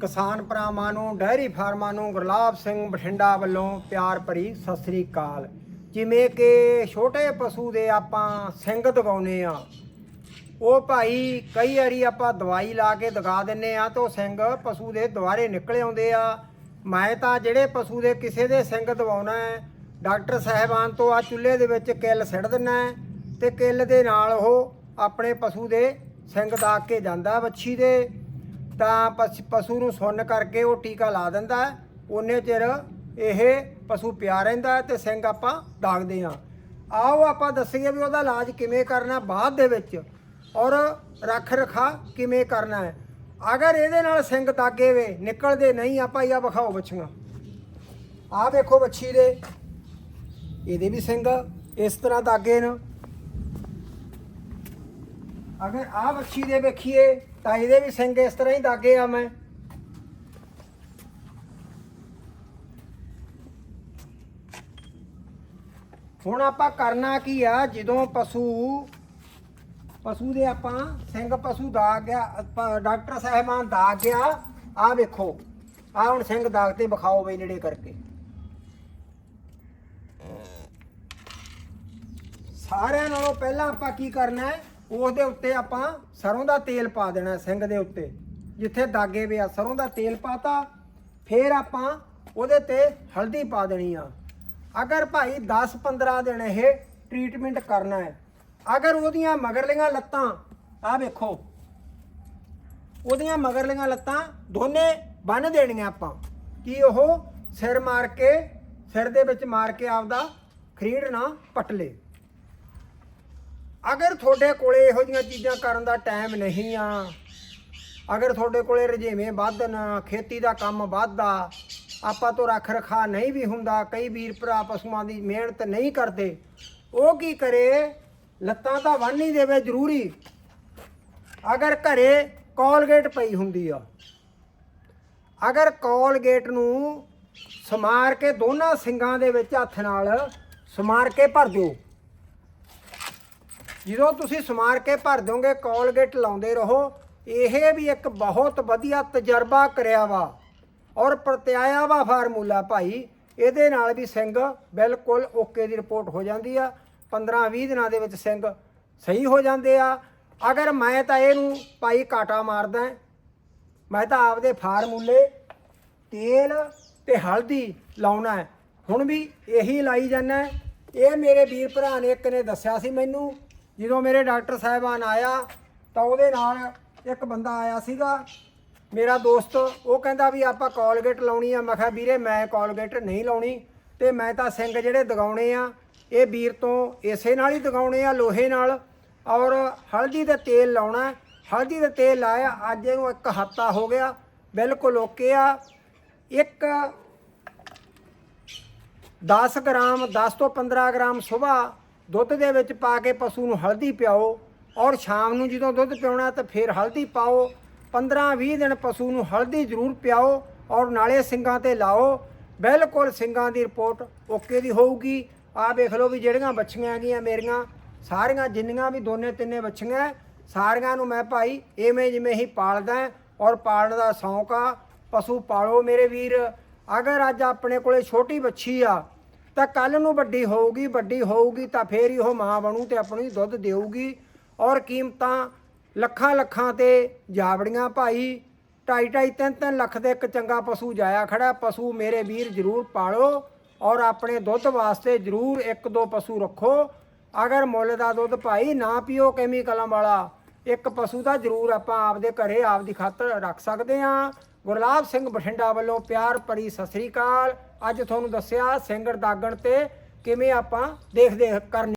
ਕਿਸਾਨ ਭਰਾਵਾਂ ਨੂੰ, ਡੈਰੀ ਫਾਰਮਾਂ ਨੂੰ ਗੁਰਲਾਬ ਸਿੰਘ ਬਠਿੰਡਾ ਵੱਲੋਂ ਪਿਆਰ ਭਰੀ ਸਤਿ ਸ੍ਰੀ ਅਕਾਲ। ਜਿਵੇਂ ਕਿ ਛੋਟੇ ਪਸ਼ੂ ਦੇ ਆਪਾਂ ਸਿੰਘ ਦਗਾਉਨੇ ਆ। ਉਹ ਭਾਈ ਕਈ ਵਾਰੀ ਆਪਾਂ ਦਵਾਈ ਲਾ ਕੇ ਦਗਾ ਦਿੰਨੇ ਆ ਤਾਂ ਉਹ ਸਿੰਘ ਪਸ਼ੂ ਦੇ ਦੁਆਰੇ ਨਿਕਲ ਆਉਂਦੇ ਆ। ਮੈਂ ਤਾਂ ਜਿਹੜੇ ਪਸ਼ੂ ਦੇ ਕਿਸੇ ਦੇ ਸਿੰਘ ਦਵਾਉਣਾ ਹੈ, ਡਾਕਟਰ ਸਾਹਿਬਾਨ ਤੋਂ ਆ ਚੁੱਲ੍ਹੇ ਦੇ ਵਿੱਚ ਕਿੱਲ ਸਿੱਟ ਦਿੰਨਾ ਹੈ ਤੇ ਕਿੱਲ ਦੇ ਨਾਲ ਉਹ ਆਪਣੇ ਪਸ਼ੂ ਦੇ ਸਿੰਘ ਦਾਗ ਕੇ ਜਾਂਦਾ ਵੱਛੀ ਦੇ। ਤਾਂ ਪਸ਼- ਪਸ਼ੂ ਨੂੰ ਸੁੰਨ ਕਰਕੇ ਉਹ ਟੀਕਾ ਲਾ ਦਿੰਦਾ ਹੈ। ਉਹਨੇ ਚਿਰ ਇਹ ਪਸ਼ੂ ਪਿਆ ਰਹਿੰਦਾ ਹੈ ਤੇ ਸਿੰਘ ਆਪਾਂ ਦਾਗਦੇ ਹਾਂ। ਆਓ ਆਪਾਂ ਦੱਸੀਏ ਵੀ ਉਹਦਾ ਇਲਾਜ ਕਿਵੇਂ ਕਰਨਾ ਬਾਅਦ ਦੇ ਵਿੱਚ ਔਰ ਰੱਖ ਰਖਾ ਕਿਵੇਂ ਕਰਨਾ ਹੈ। ਅਗਰ ਇਹਦੇ ਨਾਲ ਸਿੰਘ ਦਾਗੇ ਵੇ, ਨਿਕਲਦੇ ਨਹੀਂ, ਆਪਾਂ ਇਹ ਵਿਖਾਓ ਬੱਚੀਆਂ। ਆਹ ਵੇਖੋ ਬੱਚੀ ਦੇ। ਇਹਦੇ ਵੀ ਸਿੰਘ ਇਸ ਤਰ੍ਹਾਂ ਦਾਗੇ ਨੇ। ਅਗਰ ਆਹ ਬੱਚੀ ਦੇ ਵੇਖੀਏ ਤਾਂ ਇਹਦੇ ਵੀ ਸਿੰਘ ਇਸ ਤਰ੍ਹਾਂ ਹੀ ਦਾਗੇ ਆ ਮੈਂ। ਹੁਣ ਆਪਾਂ ਕਰਨਾ ਕੀ ਆ, ਜਦੋਂ ਪਸ਼ੂ ਪਸ਼ੂ ਦੇ ਆਪਾਂ ਸਿੰਘ ਪਸ਼ੂ ਦਾਗ ਗਿਆ ਡਾਕਟਰ ਸਾਹਿਬਾਨ ਦਾਗ ਗਿਆ ਆ ਵੇਖੋ ਆ ਹੁਣ ਸਿੰਘ ਦਾਗ ਤੇ ਵਿਖਾਓ ਬਈ ਨੇੜੇ ਕਰਕੇ। ਸਾਰਿਆਂ ਨਾਲੋਂ ਪਹਿਲਾਂ ਆਪਾਂ ਕੀ ਕਰਨਾ ਹੈ? ਉਸ ਦੇ ਉੱਤੇ ਆਪਾਂ ਸਰੋਂ ਦਾ ਤੇਲ ਪਾ ਦੇਣਾ ਹੈ ਸਿੰਘ ਦੇ ਉੱਤੇ। ਜਿੱਥੇ ਦਾਗੇ ਪਿਆ ਆ, ਸਰੋਂ ਦਾ ਤੇਲ ਪਾਤਾ, ਫਿਰ ਆਪਾਂ ਉਹਦੇ ਤੇ ਹਲਦੀ ਪਾ ਦੇਣੀ ਆ। ਅਗਰ ਭਾਈ 10-15 ਦਿਨ ਇਹ ਟ੍ਰੀਟਮੈਂਟ ਕਰਨਾ ਹੈ, ਅਗਰ ਉਹਦੀਆਂ ਮਗਰਲੀਆਂ ਲੱਤਾਂ ਆ ਵੇਖੋ, ਉਹਦੀਆਂ ਮਗਰਲੀਆਂ ਲੱਤਾਂ ਦੋਨੇ ਬੰਨ ਦੇਣੀਆਂ ਆਪਾਂ। ਕਿ ਉਹ ਸਿਰ ਮਾਰ ਕੇ, ਸਿਰ ਦੇ ਵਿੱਚ ਮਾਰ ਕੇ ਆਪਦਾ ਖਰੀੜ ਨਾ ਪਟ ਅਗਰ ਤੁਹਾਡੇ ਕੋਲੇ ਇਹੋ ਜਿਹੀਆਂ ਚੀਜ਼ਾਂ ਕਰਨ ਦਾ ਟਾਈਮ ਨਹੀਂ ਆ, ਅਗਰ ਤੁਹਾਡੇ ਕੋਲੇ ਰਜੇਵੇਂ ਵਧਣ, ਖੇਤੀ ਦਾ ਕੰਮ ਵੱਧਦਾ, ਆਪਾਂ ਤੋਂ ਰੱਖ ਰਖਾ ਨਹੀਂ ਵੀ ਹੁੰਦਾ, ਕਈ ਵੀਰ ਭਰਾ ਪਸ਼ੂਆਂ ਦੀ ਮਿਹਨਤ ਨਹੀਂ ਕਰਦੇ, ਉਹ ਕੀ ਕਰੇ? ਲੱਤਾਂ ਤਾਂ ਬੰਨ ਹੀ ਦੇਵੇ ਜ਼ਰੂਰੀ। ਅਗਰ ਘਰੇ ਕੋਲਗੇਟ ਪਈ ਹੁੰਦੀ ਆ, ਅਗਰ ਕੋਲਗੇਟ ਨੂੰ ਸਮਾਰ ਕੇ ਦੋਨਾਂ ਸਿੰਗਾਂ ਦੇ ਵਿੱਚ ਹੱਥ ਨਾਲ ਸਮਾਰ ਕੇ ਭਰ ਦਿਓ। ਜਦੋਂ ਤੁਸੀਂ ਸਮਾਰ ਕੇ ਭਰ ਦੋਗੇ ਕੋਲਗੇਟ ਲਾਉਂਦੇ ਰਹੋ, ਇਹ ਵੀ ਇੱਕ ਬਹੁਤ ਵਧੀਆ ਤਜਰਬਾ ਕਰਿਆ ਵਾ। ਔਰ ਪ੍ਰਤਿਆਇਆ ਵਾ ਫਾਰਮੂਲਾ ਭਾਈ, ਇਹਦੇ ਨਾਲ ਵੀ ਸਿੰਘ ਬਿਲਕੁਲ ਓਕੇ ਦੀ ਰਿਪੋਰਟ ਹੋ ਜਾਂਦੀ ਆ। 15-20 ਦਿਨਾਂ ਦੇ ਵਿੱਚ ਸਿੰਘ ਸਹੀ ਹੋ ਜਾਂਦੇ ਆ। ਅਗਰ ਮੈਂ ਤਾਂ ਇਹਨੂੰ ਭਾਈ ਕਾਟਾ ਮਾਰਦਾ, ਮੈਂ ਤਾਂ ਆਪਦੇ ਫਾਰਮੂਲੇ ਤੇਲ ਤੇ ਹਲਦੀ ਲਾਉਣਾ ਹੁਣ ਵੀ ਇਹੀ ਲਾਈ ਜਾਂਦਾ ਇਹ ਮੇਰੇ ਵੀਰ ਭਰਾ ਨੇ, ਇੱਕ ਨੇ ਦੱਸਿਆ ਸੀ ਮੈਨੂੰ ਜਦੋਂ ਮੇਰੇ ਡਾਕਟਰ ਸਾਹਿਬਾਨ ਆਇਆ ਤਾਂ ਉਹਦੇ ਨਾਲ ਇੱਕ ਬੰਦਾ ਆਇਆ ਸੀਗਾ, ਮੇਰਾ ਦੋਸਤ। ਉਹ ਕਹਿੰਦਾ ਵੀ ਆਪਾਂ ਕੋਲਗੇਟ ਲਾਉਣੀ ਆ। ਮੈਂ ਕਿਹਾ, ਵੀਰੇ, ਮੈਂ ਕੋਲਗੇਟ ਨਹੀਂ ਲਾਉਣੀ ਤੇ ਮੈਂ ਤਾਂ ਸਿੰਘ ਜਿਹੜੇ ਦਗਾਉਣੇ ਆ, ਇਹ ਵੀਰ ਤੋਂ ਇਸੇ ਨਾਲ ਹੀ ਦਗਾਉਣੇ ਆ, ਲੋਹੇ ਨਾਲ। ਔਰ ਹਲਦੀ ਦਾ ਤੇਲ ਲਾਉਣਾ ਹਲਦੀ ਦਾ ਤੇਲ ਲਾਇਆ, ਅੱਜ ਇਹਨੂੰ ਇੱਕ ਹਫ਼ਤਾ ਹੋ ਗਿਆ। ਬਿਲਕੁਲ ਓਕੇ ਆ। ਇੱਕ 10 ਗ੍ਰਾਮ 10 ਤੋਂ 15 ਗ੍ਰਾਮ ਸਵੇਰ ਦੁੱਧ ਦੇ ਵਿੱਚ ਪਾ ਕੇ ਪਸ਼ੂ ਨੂੰ ਹਲਦੀ ਪਿਆਓ ਔਰ ਸ਼ਾਮ ਨੂੰ ਜਦੋਂ ਦੁੱਧ ਪਿਆਉਣਾ ਤਾਂ ਫਿਰ ਹਲਦੀ ਪਾਓ। 15-20 ਦਿਨ ਪਸ਼ੂ ਨੂੰ ਹਲਦੀ ਜ਼ਰੂਰ ਪਿਆਓ ਔਰ ਨਾਲੇ ਸਿੰਘਾਂ ਤੇ ਲਾਓ। ਬਿਲਕੁਲ ਸਿੰਘਾਂ ਦੀ ਰਿਪੋਰਟ ਓਕੇ ਦੀ ਹੋਊਗੀ। ਆਹ ਵੇਖ ਲਓ ਵੀ ਜਿਹੜੀਆਂ ਬੱਚੀਆਂ ਹੈਗੀਆਂ ਮੇਰੀਆਂ, ਸਾਰੀਆਂ ਜਿੰਨੀਆਂ ਵੀ ਦੋਨੇ ਤਿੰਨੇ ਬੱਚੀਆਂ ਸਾਰੀਆਂ ਨੂੰ ਮੈਂ ਭਾਈ ਐਵੇਂ ਜਿਵੇਂ ਹੀ ਪਾਲਦਾ ਔਰ ਪਾਲਣ ਦਾ ਸ਼ੌਂਕ ਆ। ਪਸ਼ੂ ਪਾਲੋ ਮੇਰੇ ਵੀਰ। ਅਗਰ ਅੱਜ ਆਪਣੇ ਕੋਲੇ ਛੋਟੀ ਬੱਚੀ ਆ ਤਾਂ ਕੱਲ ਨੂੰ ਵੱਡੀ ਹੋਊਗੀ ਵੱਡੀ ਹੋਊਗੀ ਤਾਂ ਫੇਰ ਹੀ ਉਹ ਮਾਂ ਬਣੂ ਤੇ ਆਪਣੀ ਦੁੱਧ ਦੇਊਗੀ। ਔਰ ਕੀਮਤਾਂ ਲੱਖਾਂ ਲੱਖਾਂ ਤੇ ਜਾਵੜੀਆਂ ਭਾਈ। ਢਾਈ ਢਾਈ ਤਿੰਨ ਤਿੰਨ ਲੱਖ ਦੇ ਇੱਕ ਚੰਗਾ ਪਸ਼ੂ ਜਾਇਆ ਖੜਾ। ਪਸ਼ੂ ਮੇਰੇ ਵੀਰ ਜ਼ਰੂਰ ਪਾਲੋ ਔਰ ਆਪਣੇ ਦੁੱਧ ਵਾਸਤੇ ਜ਼ਰੂਰ ਇੱਕ ਦੋ ਪਸ਼ੂ ਰੱਖੋ। ਅਗਰ ਮੁੱਲ ਦਾ ਦੁੱਧ ਭਾਈ ਨਾ ਪੀਓ ਕੈਮੀਕਲਾਂ ਵਾਲਾ, ਇੱਕ ਪਸ਼ੂ ਦਾ ਜ਼ਰੂਰ ਆਪਾਂ ਆਪਦੇ ਘਰੇ ਆਪਦੀ ਖਾਤਰ ਰੱਖ ਸਕਦੇ ਹਾਂ। ਗੁਰਲਾਬ ਸਿੰਘ ਬਠਿੰਡਾ ਵੱਲੋਂ ਪਿਆਰ ਭਰੀ ਸਤਿ ਸ੍ਰੀ ਅਕਾਲ। ਅੱਜ ਤੁਹਾਨੂੰ ਦੱਸਿਆ ਸਿੰਗਰ ਦਾਗਣ ਤੇ ਕਿਵੇਂ ਆਪਾਂ ਦੇਖ ਕਰਨੀ